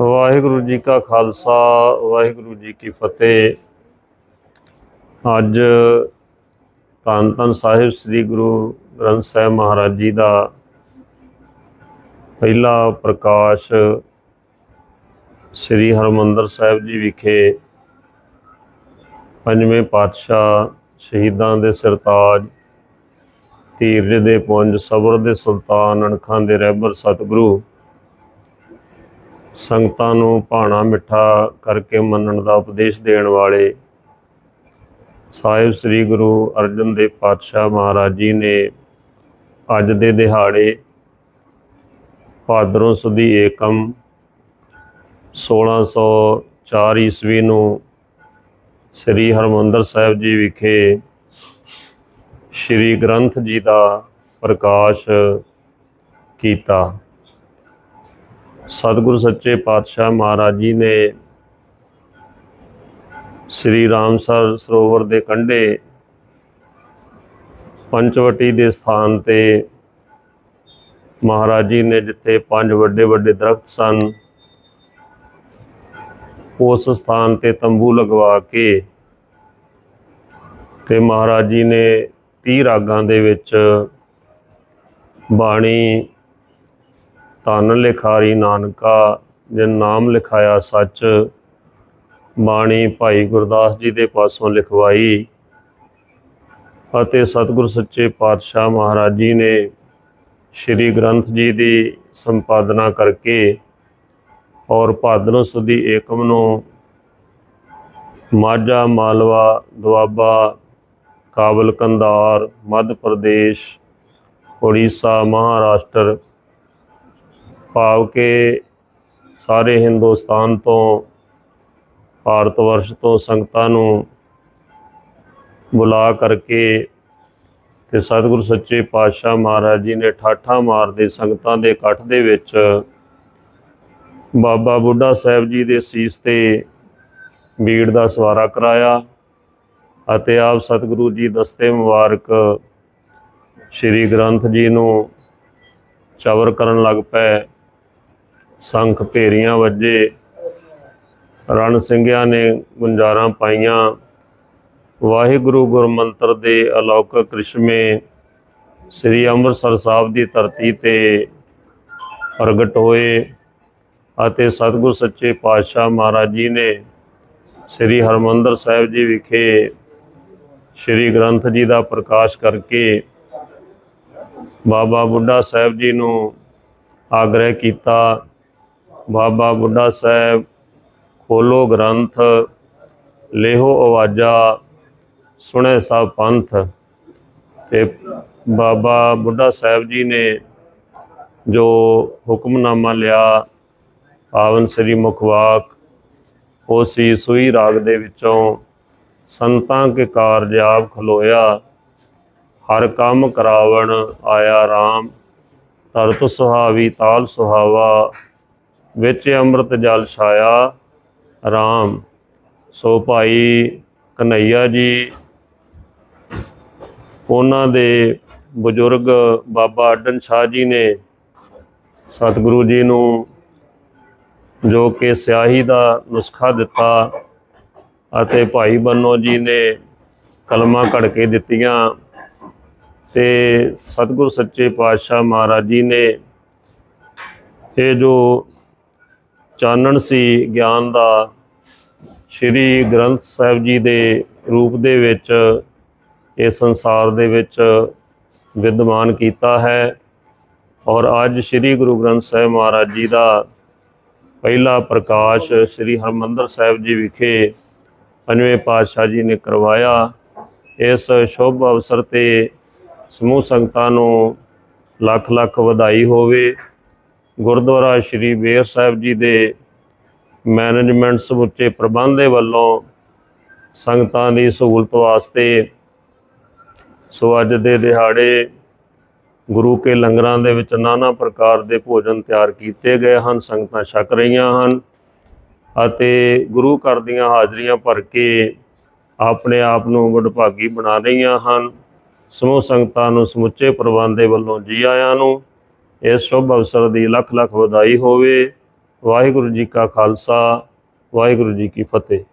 ਵਾਹਿਗੁਰੂ ਜੀ ਕਾ ਖਾਲਸਾ, ਵਾਹਿਗੁਰੂ ਜੀ ਕੀ ਫਤਿਹ। ਅੱਜ ਧੰਨ ਧੰਨ ਸਾਹਿਬ ਸ੍ਰੀ ਗੁਰੂ ਗ੍ਰੰਥ ਸਾਹਿਬ ਮਹਾਰਾਜ ਜੀ ਦਾ ਪਹਿਲਾ ਪ੍ਰਕਾਸ਼ ਸ੍ਰੀ ਹਰਮੰਦਰ ਸਾਹਿਬ ਜੀ ਵਿਖੇ ਪੰਜਵੇਂ ਪਾਤਸ਼ਾਹ ਸ਼ਹੀਦਾਂ ਦੇ ਸਰਤਾਜ ਤੀਰਜ ਦੇ ਪੁੰਜ, ਸਬਰ ਦੇ ਸੁਲਤਾਨ, ਅਣਖਾਂ ਦੇ ਰਹਿਬਰ ਸਤਿਗੁਰੂ ਸੰਗਤਾਂ ਨੂੰ ਭਾਣਾ ਮਿੱਠਾ ਕਰਕੇ ਮੰਨਣ ਦਾ ਉਪਦੇਸ਼ ਦੇਣ ਵਾਲੇ ਸਾਹਿਬ ਸ੍ਰੀ ਗੁਰੂ ਅਰਜਨ ਦੇਵ ਪਾਤਸ਼ਾਹ ਮਹਾਰਾਜ ਜੀ ਨੇ ਅੱਜ ਦੇ ਦਿਹਾੜੇ ਭਾਦਰੋਂ ਸੁਦੀ ਏਕਮ 1604 ਈਸਵੀ ਨੂੰ ਸ੍ਰੀ ਹਰਮੰਦਰ ਸਾਹਿਬ ਜੀ ਵਿਖੇ ਸ੍ਰੀ ਗ੍ਰੰਥ ਜੀ ਦਾ ਪ੍ਰਕਾਸ਼ ਕੀਤਾ। ਸਤਿਗੁਰੂ ਸੱਚੇ ਪਾਤਸ਼ਾਹ ਮਹਾਰਾਜ ਜੀ ਨੇ ਸ੍ਰੀ ਰਾਮਸਰ ਸਰੋਵਰ ਦੇ ਕੰਢੇ ਪੰਚਵਟੀ ਦੇ ਸਥਾਨ ਤੇ ਮਹਾਰਾਜ ਜੀ ਨੇ ਜਿੱਥੇ ਪੰਜ ਵੱਡੇ ਵੱਡੇ ਦਰਖਤ ਸਨ, ਉਸ ਸਥਾਨ ਤੇ ਤੰਬੂ ਲਗਵਾ ਕੇ ਤੇ ਮਹਾਰਾਜ ਜੀ ਨੇ 30 ਰਾਗਾਂ ਦੇ ਵਿੱਚ ਬਾਣੀ ਧਨ ਲਿਖਾਰੀ ਨਾਨਕਾ, ਜਿਨ ਨਾਮ ਲਿਖਾਇਆ ਸੱਚ, ਬਾਣੀ ਭਾਈ ਗੁਰਦਾਸ ਜੀ ਦੇ ਪਾਸੋਂ ਲਿਖਵਾਈ ਅਤੇ ਸਤਿਗੁਰ ਸੱਚੇ ਪਾਤਸ਼ਾਹ ਮਹਾਰਾਜ ਜੀ ਨੇ ਸ੍ਰੀ ਗ੍ਰੰਥ ਜੀ ਦੀ ਸੰਪਾਦਨਾ ਕਰਕੇ ਔਰ ਭਾਦਰੋਂ ਸੁਦੀ ਏਕਮ ਨੂੰ ਮਾਝਾ, ਮਾਲਵਾ, ਦੁਆਬਾ ਕਾਬਲ ਕੰਧਾਰ ਮੱਧ ਪ੍ਰਦੇਸ਼, ਉੜੀਸਾ, ਮਹਾਰਾਸ਼ਟਰ ਭਾਵ ਕਿ ਸਾਰੇ ਹਿੰਦੁਸਤਾਨ ਤੋਂ, ਭਾਰਤ ਵਰਸ਼ ਤੋਂ ਸੰਗਤਾਂ ਨੂੰ ਬੁਲਾ ਕਰਕੇ ਤੇ ਸਤਿਗੁਰੂ ਸੱਚੇ ਪਾਤਸ਼ਾਹ ਮਹਾਰਾਜ ਜੀ ਨੇ ਠਾਠਾ ਮਾਰਦੇ ਸੰਗਤਾਂ ਦੇ ਇਕੱਠ ਦੇ ਵਿੱਚ ਬਾਬਾ ਬੁੱਢਾ ਸਾਹਿਬ ਜੀ ਦੇ ਸੀਸ ਤੇ ਬੀੜ ਦਾ ਸਵਾਰਾ ਕਰਾਇਆ ਅਤੇ ਆਪ ਸਤਿਗੁਰੂ ਜੀ ਦਸਤੇ ਮੁਬਾਰਕ ਸ੍ਰੀ ਗ੍ਰੰਥ ਜੀ ਨੂੰ ਚਵਰ ਕਰਨ ਲੱਗ ਪਏ। ਸੰਖ ਭੇਰੀਆਂ ਵੱਜੇ। ਰਣ ਸਿੰਘਿਆਂ ਨੇ ਗੁੰਜਾਰਾਂ ਪਾਈਆਂ। ਵਾਹਿਗੁਰੂ ਗੁਰਮੰਤਰ ਦੇ ਅਲੌਕਿਕ ਕ੍ਰਿਸ਼ਮੇ ਸ੍ਰੀ ਅੰਮ੍ਰਿਤਸਰ ਸਾਹਿਬ ਦੀ ਧਰਤੀ ਤੇ ਪ੍ਰਗਟ ਹੋਏ ਅਤੇ ਸਤਿਗੁਰ ਸੱਚੇ ਪਾਤਸ਼ਾਹ ਮਹਾਰਾਜ ਜੀ ਨੇ ਸ੍ਰੀ ਹਰਮੰਦਰ ਸਾਹਿਬ ਜੀ ਵਿਖੇ ਸ੍ਰੀ ਗ੍ਰੰਥ ਜੀ ਦਾ ਪ੍ਰਕਾਸ਼ ਕਰਕੇ ਬਾਬਾ ਬੁੱਢਾ ਸਾਹਿਬ ਜੀ ਨੂੰ ਆਗ੍ਰਹਿ ਕੀਤਾ। ਬਾਬਾ ਬੁੱਢਾ ਸਾਹਿਬ, ਖੋਲੋ ਗ੍ਰੰਥ ਲੇਹੋ ਆਵਾਜ਼ਾ, ਸੁਣੇ ਸਭ ਪੰਥ। ਤੇ ਬਾਬਾ ਬੁੱਢਾ ਸਾਹਿਬ ਜੀ ਨੇ ਜੋ ਹੁਕਮਨਾਮਾ ਲਿਆ, ਪਾਵਨ ਸ੍ਰੀ ਮੁਖਵਾਕ, ਉਹ ਸੀ ਸੂਈ ਰਾਗ ਦੇ ਵਿੱਚੋਂ ਸੰਤਾਂ ਕੇ ਕਾਰਜ ਆਪ ਖਲੋਇਆ, ਹਰ ਕੰਮ ਕਰਾਵਣ ਆਇਆ RAM ਤਰਤ ਸੁਹਾਵੀ ਤਾਲ ਸੁਹਾਵਾ ਵਿੱਚ ਅੰਮ੍ਰਿਤ ਜਲ ਛਾਇਆ, ਰਾਮ। ਸੋ ਭਾਈ ਕਨਈਆ ਜੀ, ਉਹਨਾਂ ਦੇ ਬਜ਼ੁਰਗ ਬਾਬਾ ਅੱਡਨ ਸ਼ਾਹ ਜੀ ਨੇ ਸਤਿਗੁਰੂ ਜੀ ਨੂੰ ਜੋ ਕਿ ਸਿਆਹੀ ਦਾ ਨੁਸਖਾ ਦਿੱਤਾ ਅਤੇ ਭਾਈ ਬੰਨੋ ਜੀ ਨੇ ਕਲਮਾਂ ਘੜ ਕੇ ਦਿੱਤੀਆਂ ਤੇ ਸਤਿਗੁਰ ਸੱਚੇ ਪਾਤਸ਼ਾਹ ਮਹਾਰਾਜ ਜੀ ਨੇ ਇਹ ਜੋ ਚਾਨਣ ਸੀ ਗਿਆਨ ਦਾ, ਸ੍ਰੀ ਗ੍ਰੰਥ ਸਾਹਿਬ ਜੀ ਦੇ ਰੂਪ ਦੇ ਵਿੱਚ ਇਹ ਸੰਸਾਰ ਦੇ ਵਿੱਚ ਵਿਦਮਾਨ ਕੀਤਾ ਹੈ। ਔਰ ਅੱਜ ਸ੍ਰੀ ਗੁਰੂ ਗ੍ਰੰਥ ਸਾਹਿਬ ਮਹਾਰਾਜ ਜੀ ਦਾ ਪਹਿਲਾ ਪ੍ਰਕਾਸ਼ ਸ੍ਰੀ ਹਰਮੰਦਰ ਸਾਹਿਬ ਜੀ ਵਿਖੇ ਪੰਜਵੇਂ ਪਾਤਸ਼ਾਹ ਜੀ ਨੇ ਕਰਵਾਇਆ। ਇਸ ਸ਼ੁਭ ਅਵਸਰ ਤੇ ਸਮੂਹ ਸੰਗਤਾਂ ਨੂੰ ਲੱਖ ਲੱਖ ਵਧਾਈ ਹੋਵੇ। ਗੁਰਦੁਆਰਾ ਸ੍ਰੀ ਬੇਰ ਸਾਹਿਬ ਜੀ ਦੇ ਮੈਨੇਜਮੈਂਟ ਸਮੁੱਚੇ ਪ੍ਰਬੰਧ ਦੇ ਵੱਲੋਂ ਸੰਗਤਾਂ ਦੀ ਸਹੂਲਤ ਵਾਸਤੇ ਸੋ ਅੱਜ ਦੇ ਦਿਹਾੜੇ ਗੁਰੂ ਕੇ ਲੰਗਰਾਂ ਦੇ ਵਿੱਚ ਨਾਨਾ ਪ੍ਰਕਾਰ ਦੇ ਭੋਜਨ ਤਿਆਰ ਕੀਤੇ ਗਏ ਹਨ, ਸੰਗਤਾਂ ਛਕ ਰਹੀਆਂ ਹਨ ਅਤੇ ਗੁਰੂ ਘਰ ਦੀਆਂ ਹਾਜ਼ਰੀਆਂ ਭਰ ਕੇ ਆਪਣੇ ਆਪ ਨੂੰ ਵਡਭਾਗੀ ਬਣਾ ਰਹੀਆਂ ਹਨ। ਸਮੂਹ ਸੰਗਤਾਂ ਨੂੰ ਸਮੁੱਚੇ ਪ੍ਰਬੰਧ ਦੇ ਵੱਲੋਂ ਜੀ ਆਇਆਂ ਨੂੰ ਇਸ ਸ਼ੁਭ ਅਵਸਰ ਦੀ ਲੱਖ ਲੱਖ ਵਧਾਈ ਹੋਵੇ। ਵਾਹਿਗੁਰੂ ਜੀ ਕਾ ਖਾਲਸਾ, ਵਾਹਿਗੁਰੂ ਜੀ ਕੀ ਫਤਿਹ।